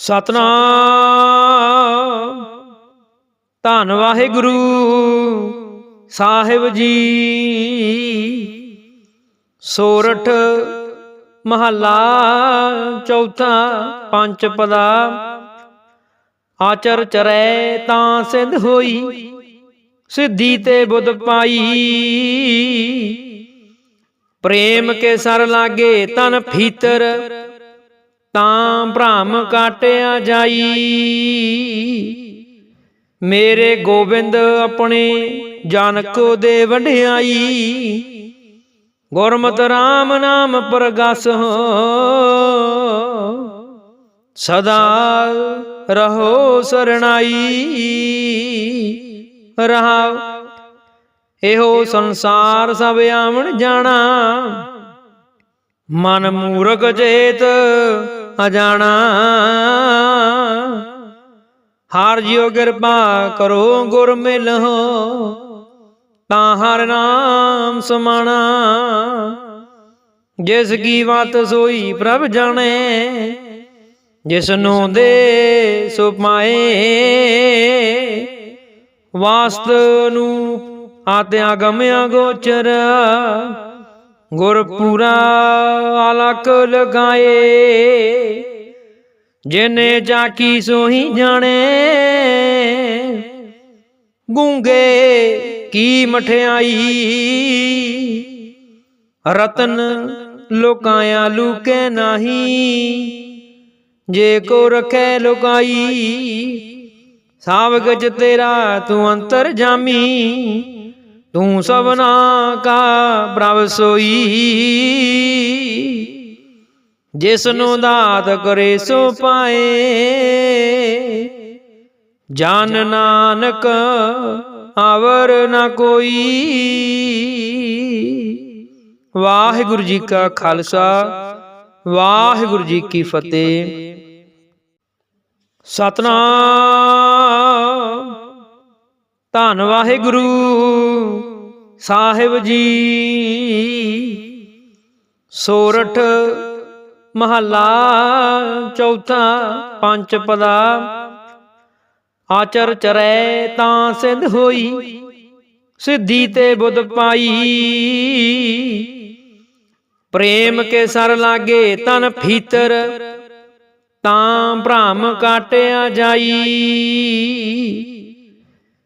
ਸਤਨਾਮ। ਧੰਨ ਵਾਹਿਗੁਰੂ ਸਾਹਿਬ ਜੀ। ਸੋਰਠ ਮਹੱਲਾ ਚੌਥਾ ਪੰਜ ਪਦਾ। ਆਚਰ ਚਰੈ ਤਾਂ ਸਿਧ ਹੋਈ। ਸਿੱਧੀ ਤੇ ਬੁੱਧ ਪਾਈ। ਪ੍ਰੇਮ ਕੇ ਸਰ ਲਾਗੇ ਤਨ ਫੀਤਰ। ਤਾਂ ਭ੍ਰਮ ਕਾਟਿਆ ਜਾਈ। ਮੇਰੇ ਗੋਬਿੰਦ ਆਪਣੇ ਜਨ ਕੋ ਦੇ ਵਡਿਆਈ। ਗੁਰਮਤਿ ਰਾਮ ਨਾਮ ਪ੍ਰਗਾਸ ਹੋ ਸਦਾ ਰਹੋ ਸਰਣਾਈ। ਰਹਾਉ ਇਹੋ ਸੰਸਾਰ ਸਭ ਆਵਣ ਜਾਣਾ। ਮਨ ਮੂਰਖ ਚੇਤ ਅਜਾਣਾ ਹਾਰ ਜਿਉ ਕਿਰਪਾ ਕਰੋ, ਗੁਰ ਮਿਲਹੁ, ਤਾਂ ਹਰ ਨਾਮ ਸਮਾਣਾ। ਜਿਸ ਕੀ ਵਤ ਸੋਈ ਪ੍ਰਭ ਜਾਣੇ ਜਿਸ ਨੂੰ ਦੇ ਸੋ ਪਾਏ। ਵਾਸਤ ਨੂੰ ਆਤਿਆ ਗਮਿਆ ਗੋਚਰ, ਗੁਰ ਪੂਰਾ ਆਲਕ ਲਗਾਏ। ਜਿਨੇ ਜਾਕੀ ਸੋਹੀ ਜਾਣੇ? ਗੂੰਗੇ ਕੀ ਮਠਿਆਈ? ਰਤਨ ਲੂਕੇ ਨਹੀਂ। ਜੇ ਕੋ ਰਖੈ ਲੁਕਾਈ ਸਾਵਗਜ ਤੇਰਾ ਤੂੰ ਅੰਤਰ ਜਾਮੀ। ਤੂੰ ਸਭਨਾ ਕਾ ਪ੍ਰਭ ਸੋਈ। ਜਿਸ ਨੂੰ ਦਾਤ ਕਰੇ ਸੋ ਪਾਏ। ਜਾਨ ਨਾਨਕ ਆਵਰ ਨਾ ਕੋਈ। ਵਾਹਿਗੁਰੂ ਜੀ ਕਾ ਖਾਲਸਾ, ਵਾਹਿਗੁਰੂ ਜੀ ਕੀ ਫਤਿਹ। ਸਤਨਾਮ। ਧੰਨ ਵਾਹਿਗੁਰੂ ਸਾਹਿਬ ਜੀ। ਸੋਰਠ ਮਹੱਲਾ ਚੌਥਾ ਪੰਜ ਪਦਾ। ਆਚਰ ਚਰੈ ਤਾਂ ਸਿਧ ਹੋਈ, ਸਿੱਧੀ ਤੇ ਬੁੱਧ ਪਾਈ। ਪ੍ਰੇਮ ਕੇ ਸਰ ਲਾਗੇ ਤਨ ਫੀਤਰ, ਤਾਂ ਭ੍ਰਮ ਕਾਟਿਆ ਜਾਈ।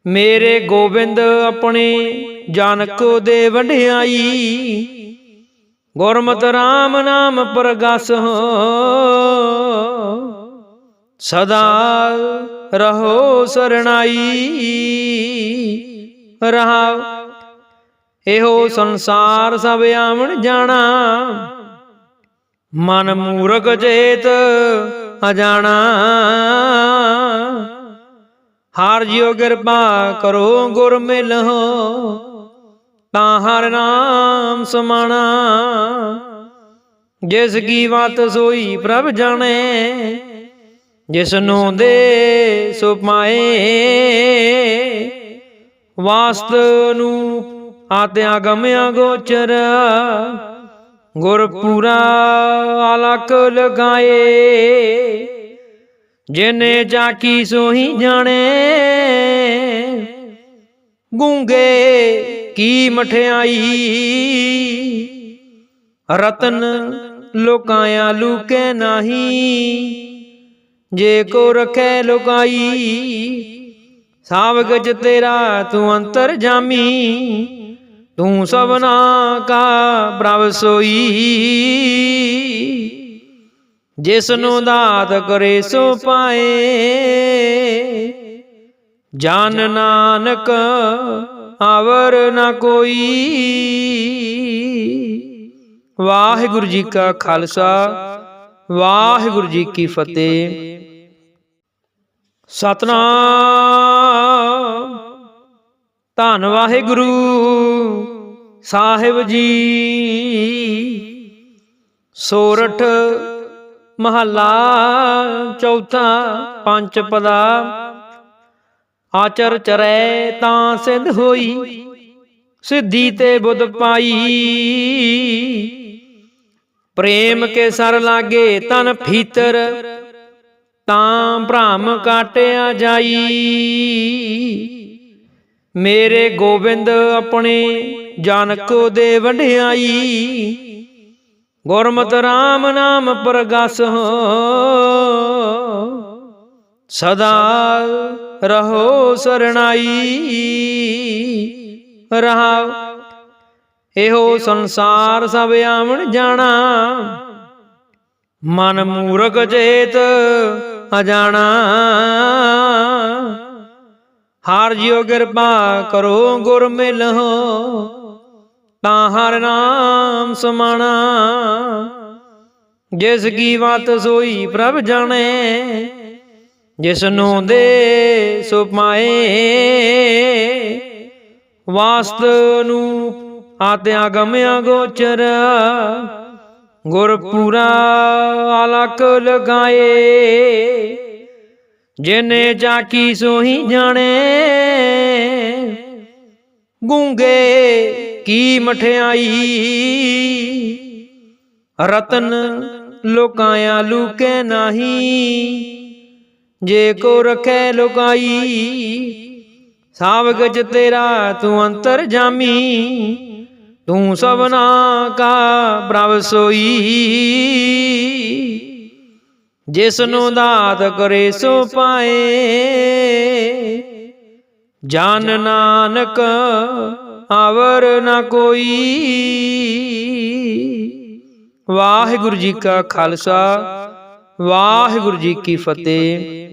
ਮੇਰੇ ਗੋਬਿੰਦ ਆਪਣੇ ਜਨ ਕੋ ਦੇ ਵਡਿਆਈ। ਗੁਰਮਤਿ ਰਾਮ ਨਾਮ ਪ੍ਰਗਾਸ ਹੋ। ਸਦਾ ਰਹੋ ਸਰਣਾਈ। ਰਹਾਉ ਇਹੋ ਸੰਸਾਰ ਸਭ ਆਵਣ ਜਾਣਾ। ਮਨ ਮੂਰਖ ਚੇਤ ਅਜਾਣਾ। ਹਾਰ ਜਿਉ ਕਿਰਪਾ ਕਰੋ ਗੁਰ ਮਿਲਹੁ ਤਾਂ ਹਰ ਨਾਮ ਸਮਾਣਾ। ਜਿਸ ਕੀ ਬਾਤ ਸੋਈ ਪ੍ਰਭ ਜਾਣੇ ਜਿਸ ਨੂੰ ਦੇ ਸੋ ਪਾਏ। ਵਾਸਤ ਨੂੰ ਆਤਿਆ ਗਮਿਆ ਗੋਚਰ ਗੁਰ ਪੂਰਾ ਆਲਕ ਲਗਾਏ। ਜਿਨੇ ਜਾਕੀ ਸੋਹੀ ਜਾਣੇ, ਗੁੰਗੇ ਕੀ ਮਠਿਆਈ? ਰਤਨ ਲੋਕਾਇਆ ਲੂਕੇ ਨਹੀਂ। ਜੇ ਕੋ ਰਖੈ ਲੁਕਾਈ ਸਾਵਗਜ ਤੇਰਾ ਤੂੰ ਅੰਤਰ ਜਾਮੀ। ਤੂੰ ਸਭਨਾ ਕਾ ਪ੍ਰਭ ਸੋਈ। ਜਿਸ ਨੂੰ ਦਾਤ ਕਰੇ ਸੋ ਪਾਏ। ਜਨ ਨਾਨਕ ਆਵਰ ਨਾ ਕੋਈ। ਵਾਹਿਗੁਰੂ ਜੀ ਕਾ ਖਾਲਸਾ, ਵਾਹਿਗੁਰੂ ਜੀ ਕੀ ਫਤਿਹ। ਸਤਨਾਮ। ਧੰਨ ਵਾਹਿਗੁਰੂ ਸਾਹਿਬ ਜੀ। ਸੋਰਠ ਮਹੱਲਾ ਚੌਥਾ ਪੰਜ ਪਦਾ। ਆਚਰ ਚਰੈ ਤਾਂ ਸਿੱਧ ਹੋਈ, ਸਿੱਧੀ ਤੇ ਬੁੱਧ ਪਾਈ। ਪ੍ਰੇਮ ਕੇ ਸਰ ਲਾਗੇ ਤਨ ਫੀਤਰ, ਤਾਂ ਭ੍ਰਮ ਕਾਟਿਆ ਜਾਈ। ਮੇਰੇ ਗੋਬਿੰਦ ਆਪਣੇ ਜਨਕ ਦੇ ਵਡਿਆਈ। ਗੁਰਮਤਿ ਰਾਮ ਨਾਮ ਪ੍ਰਗਾਸ ਸਦਾ ਰਹੋ ਸਰਣਾਈ। ਰਹਾਉ ਇਹੋ ਸੰਸਾਰ ਸਭ ਆਵਣ ਜਾਣਾ। ਮਨ ਮੂਰਖ ਚੇਤ ਅਜਾਣਾ। ਹਰ ਜਿਉ ਕਿਰਪਾ ਕਰੋ ਗੁਰ ਮਿਲਹੁ, ਤਾਂ ਹਰ ਨਾਮ ਸਮਾਣਾ। ਜਿਸ ਕੀ ਬਾਤ ਸੋਈ ਪ੍ਰਭ ਜਾਣੇ ਜਿਸ ਨੂੰ ਦੇ ਸੋ ਪਾਏ ਵਾਸਤ ਨੂੰ ਆਤਿਆ ਗਮਿਆ ਗੋਚਰ ਗੁਰ ਪੂਰਾ ਆਲਕ ਲਗਾਏ। ਜਿਨੇ ਜਾਕੀ ਸੋਹੀ ਜਾਣੇ ਗੂੰਗੇ ਕੀ ਮਠਿਆਈ। ਰਤਨ ਲੁਕੇ ਨਹੀਂ। ਜੇ ਕੋ ਰਖੈ ਲੁਕਾਈ ਸਾਵ ਗਜ ਤੇਰਾ ਤੂੰ ਅੰਤਰ ਜਾਮੀ ਤੂੰ ਸਭਨਾ ਕਾ ਪ੍ਰਭ ਸੋਈ। ਜਿਸ ਨੂੰ ਦਾਤ ਕਰੇ ਸੋ ਪਾਏ। ਜਨ ਨਾਨਕ ਆਵਰ ਨ ਕੋਈ। ਵਾਹਿਗੁਰੂ ਜੀ ਕਾ ਖਾਲਸਾ ਵਾਹਿਗੁਰੂ ਜੀ ਕੀ ਫਤਿਹ।